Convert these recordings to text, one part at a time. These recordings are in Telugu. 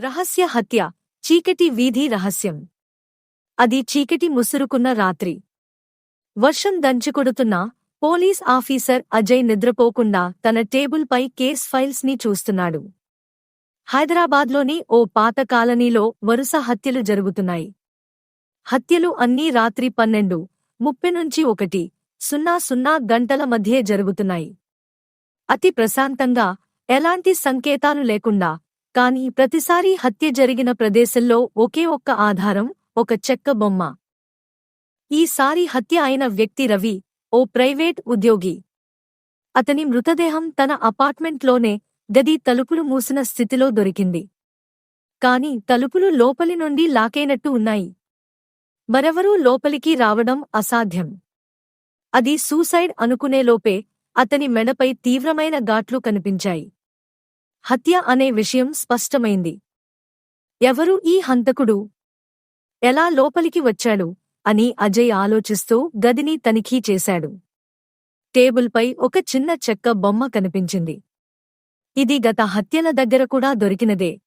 రహస్య హత్య చీకటి వీధి రహస్యం. అది చీకటి ముసురుకున్న రాత్రి. వర్షం దంచుకొడుతున్న పోలీస్ ఆఫీసర్ అజయ్ నిద్రపోకుండా తన టేబుల్పై కేస్ ఫైల్స్ని చూస్తున్నాడు. హైదరాబాద్లోని ఓ పాత కాలనీలో వరుస హత్యలు జరుగుతున్నాయి. హత్యలు అన్నీ రాత్రి పన్నెండు ముప్పై నుంచి ఒకటి సున్నా సున్నా గంటల మధ్యే జరుగుతున్నాయి. అతి ప్రశాంతంగా ఎలాంటి సంకేతాలు లేకుండా కాని ప్రతిసారీ హత్య జరిగిన ప్రదేశంలో ఒకే ఒక్క ఆధారం ఒక చెక్క బొమ్మ. ఈసారి హత్య అయిన వ్యక్తి రవి ఓ ప్రైవేట్ ఉద్యోగి. అతని మృతదేహం తన అపార్ట్మెంట్లోనే గది తలుపులు మూసిన స్థితిలో దొరికింది. కాని తలుపులు లోపలి నుండి లాకైనట్టు ఉన్నాయి. మరెవరూ లోపలికి రావడం అసాధ్యం. అది సూసైడ్ అనుకునేలోపే అతని మెడపై తీవ్రమైన ఘాట్లు కనిపించాయి. హత్య అనే విషయం స్పష్టమైంది. ఎవరు ఈ హంతకుడు? ఎలా లోపలికి వచ్చాడు? అని అజయ్ ఆలోచిస్తూ గదిని తనిఖీ చేశాడు. టేబుల్పై ఒక చిన్న చెక్క బొమ్మ కనిపించింది. ఇది గత హత్యల దగ్గర కూడా దొరికినదే.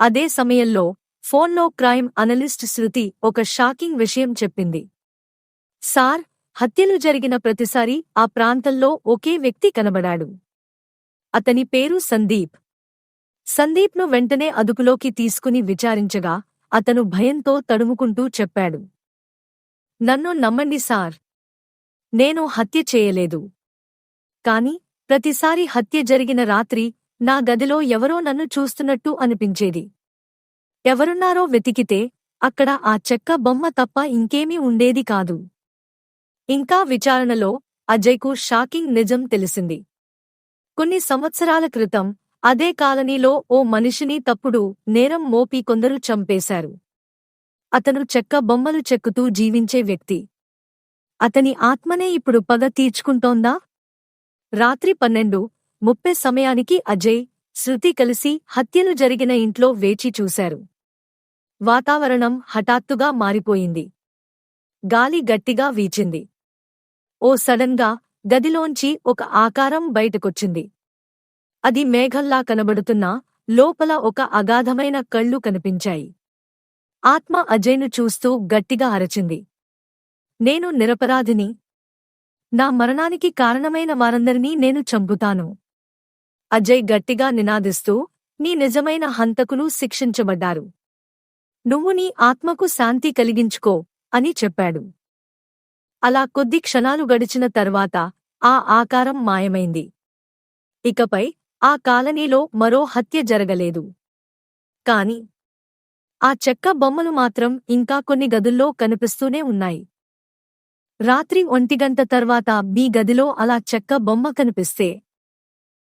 అదే సమయంలో ఫోన్లో క్రైమ్ అనలిస్ట్ శృతి ఒక షాకింగ్ విషయం చెప్పింది. సార్ హత్యలు జరిగిన ప్రతిసారి ఆ ప్రాంతంలో ఒకే వ్యక్తి కనబడాడు. అతని పేరు సందీప్. సందీప్ను వెంటనే అదుపులోకి తీసుకుని విచారించగా అతను భయంతో తడుముకుంటూ చెప్పాడు. నన్ను నమ్మండి సార్. నేను హత్య చేయలేదు. కాని ప్రతిసారి హత్య జరిగిన రాత్రి నా గదిలో ఎవరో నన్ను చూస్తున్నట్టు అనిపించేది. ఎవరున్నారో వెతికితే అక్కడ ఆ చెక్క బొమ్మ తప్ప ఇంకేమీ ఉండేది కాదు. ఇంకా విచారణలో అజయ్కు షాకింగ్ నిజం తెలిసింది. కొన్ని సంవత్సరాల క్రితం అదే కాలనీలో ఓ మనిషిని తప్పుడు నేరం మోపి కొందరు చంపేశారు. అతను చెక్క బొమ్మలు చెక్కుతూ జీవించే వ్యక్తి. అతని ఆత్మనే ఇప్పుడు పగ తీర్చుకుంటోందా? రాత్రి పన్నెండు ముప్పై సమయానికి అజయ్ శృతి కలిసి హత్యలు జరిగిన ఇంట్లో వేచి చూశారు. వాతావరణం హఠాత్తుగా మారిపోయింది. గాలి గట్టిగా వీచింది. ఓ సడన్గా గదిలోంచి ఒక ఆకారం బయటకొచ్చింది. అది మేఘల్లా కనబడుతున్నా లోపల ఒక అగాధమైన కళ్ళు కనిపించాయి. ఆత్మ అజయ్ను చూస్తూ గట్టిగా అరచింది. నేను నిరపరాధిని. నా మరణానికి కారణమైన వారందరినీ నేను చంపుతాను. అజయ్ గట్టిగా నినాదిస్తూ నీ నిజమైన హంతకులు శిక్షించబడ్డారు. నువ్వు నీ ఆత్మకు శాంతి కలిగించుకో అని చెప్పాడు. అలా కొద్ది క్షణాలు గడిచిన తర్వాత ఆ ఆకారం మాయమైంది. ఇకపై ఆ కాలనీలో మరో హత్య జరగలేదు. కాని ఆ చెక్క బొమ్మలు మాత్రం ఇంకా కొన్ని గదుల్లో కనిపిస్తూనే ఉన్నాయి. రాత్రి ఒంటిగంట తర్వాత మీ గదిలో అలా చెక్క బొమ్మ కనిపిస్తే